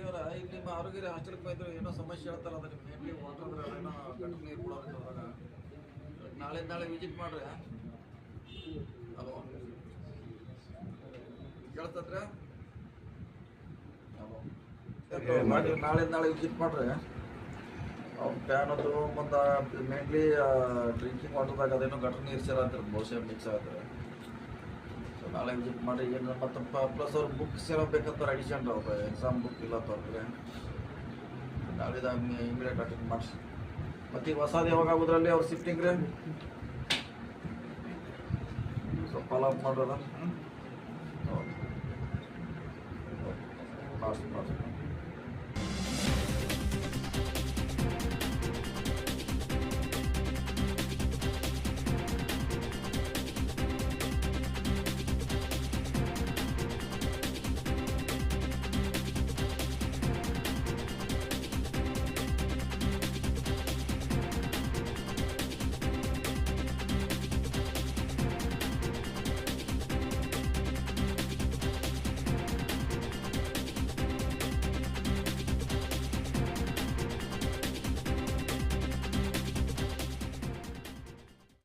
ಇವರ ಈಗ ನಿಮ್ಮ ಆರೋಗ್ಯ ಹಾಸ್ಟೆಲ್ಗೆ ಬಂದ್ರೆ ಏನೋ ಸಮಸ್ಯೆ ಹೇಳ್ತಾರ ಅದ ನಿಮ್ಗೆ ಹೆಂಗೆ ವಾಟರ್ ಅಂದ್ರೆ ಏನೋ ಗಂಟು ನೀರು ಕೊಡೋದು ನಾಳೆ ನಾಳೆ ವಿಸಿಟ್ ಮಾಡ್ರಿ ಹಲೋ ಮಾಡಿ ನಾಳೆ ನಾಳೆ ವಿಸಿಟ್ ಮಾಡ್ರಿ. ಫ್ಯಾನ್ ಅದು ಮತ್ತು ಮೇನ್ಲಿ ಡ್ರಿಂಕಿಂಗ್ ವಾಟರ್ದಾಗ ಅದೇನೋ ಗಟ್ರ ನೀರು ಸೇರ ಅಂತಾರೆ ಬಹುಶಃ ಮಿಕ್ಸ್ ಆಗತ್ತೆ. ಸೊ ನಾಳೆ ವಿಸಿಟ್ ಮಾಡಿ ಏನು ಮತ್ತು ಪ್ಲಸ್ ಅವ್ರು ಬುಕ್ಸ್ ಏನೋ ಬೇಕಂತಾರೆ ಅಡಿಷನ್ ಅವ್ರು ಎಕ್ಸಾಮ್ ಬುಕ್ ಇಲ್ಲ ತೊಂದರೆ ನಾಳೆದಾಗ ಇಮಿಡಿಯೇಟ್ ಅಟೆಂಡ್ ಮಾಡಿಸಿ. ಮತ್ತು ಈಗ ಹೊಸದು ಯಾವಾಗ ಆಗೋದ್ರಲ್ಲಿ ಅವ್ರು ಶಿಫ್ಟಿಂಗ್ ರೀ ಸೊ ಫಾಲೋ ಅಪ್ ಮಾಡೋದ ಮಾಡಿಸಿ ಮಾಡಿಸಿ